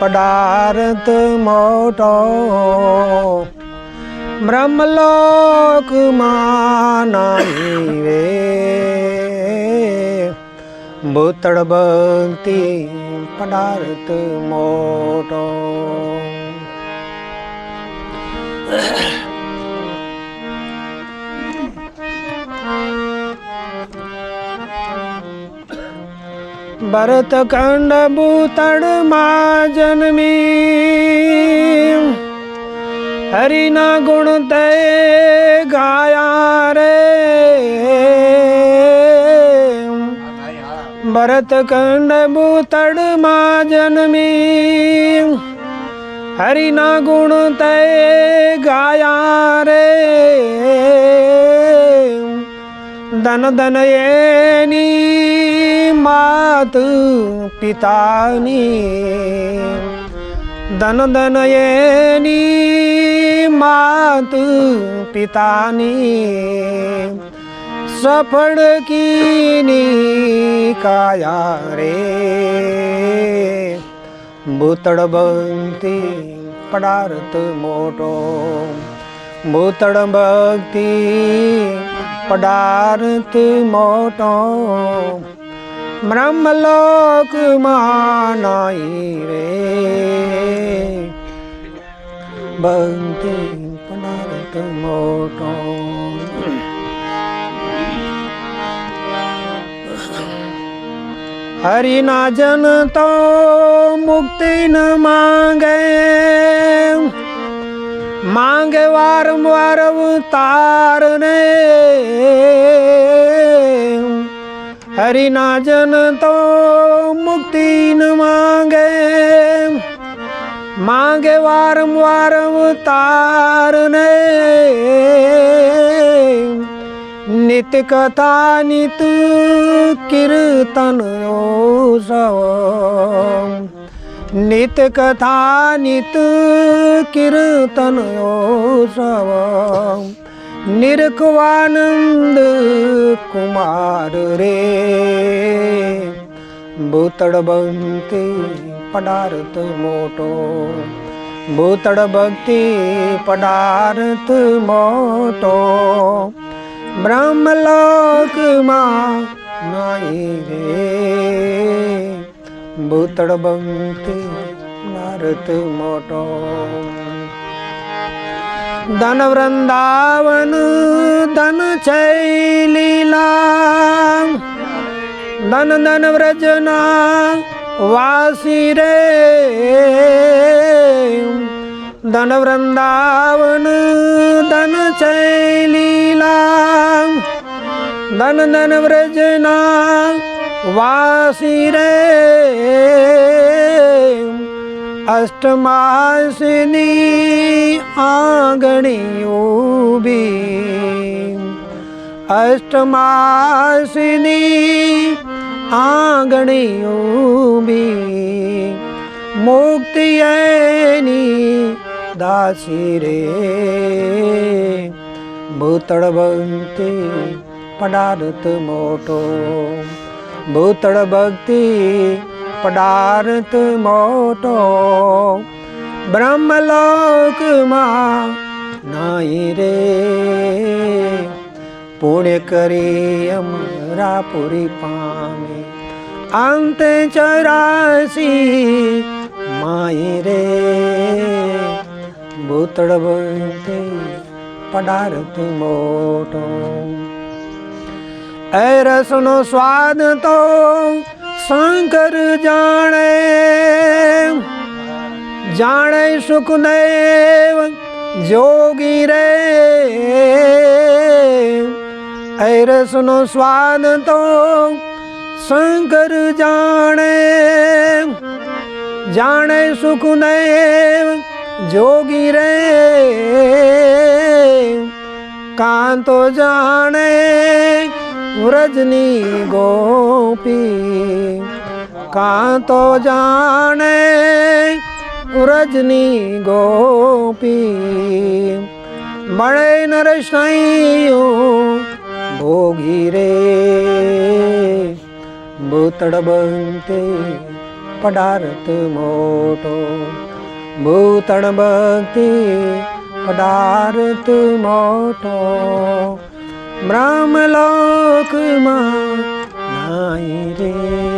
પદાર્થ મોટો. બ્રહ્મલોકમાં નહીં રે ભૂતળ ભક્તિ પદાર્થ મોટો. ભરત ખંડ ભૂતળમાં જન્મી. હરિના ગુણ તે ગાયા રે. ભરત ખંડ ભૂતળમાં જન્મી. હરિના ગુણ તે ગાયા રે. ધન ધન એની માત પિતાની. ધન ધન એની માત પિતાની. સફળ કીની કાયા રે. ભૂતળ બનતી પડાર્થ મોટો. ભૂતળ ભક્તિ પદાર્થ મોટો. બ્રહ્મલોક માનાઈ રે ભક્તિ પદાર્થ મોટો. હરિના જન તો મુક્તિ ન માંગે. માંગે વારંવાર અવતાર ને હરિના જન તો મુક્તિ ન માંગે માંગે વારંવાર અવતાર ને નિત કથા નિત કીર્તન સવ નિત કથા નિત કીર્તન સવ નિરખવાનંદ કુમાર રે ભૂતળ ભક્તિ પદાર્થ મોટો ભૂતળ ભક્તિ પદાર્થ મોટો બ્રહ્મલોકમાં નાઈ રે ભૂતળ બનતી નારત મોટો ધન વૃંદાવન ધન છે લીલા ધન ધન વ્રજના વાસી રે ધન વૃંદાવન ધન છે લીલા ધન ધન વ્રજના વાસી રે અષ્ટમાસની આંગણી ઊભી અષ્ટમાસની આંગણી ઊભી મુક્તિ એની દાસી રે ભૂતળ ભક્તિ પદાર્થ મોટો ભૂતળ ભક્તિ પદાર્થ મોટો. બ્રહ્મલોકમાં નાઈ રે. પુણ્ય કરી અમરા પૂરી પામે. અંતે ચરાસી માઈ રે. ભૂતળ ભક્તિ પદાર્થ મોટો. એ રસનો સ્વાદ તો શંકર જાણે જાણે સુખદેવ જોગી રે એ રસનો સ્વાદ તો શંકર જાણે જાણે સુખદેવ જોગી રે કાંતો જાણે વ્રજની ગોપી. કાંતો જાણે વ્રજની ગોપી. મળે નરસૈયું ભોગી રે. ભૂતળ બનતે પદાર્થ મોટો. ભૂતળ ભક્તિ પદાર્થ મોટો. બ્રહ્મલોકમાં નાઈ રે.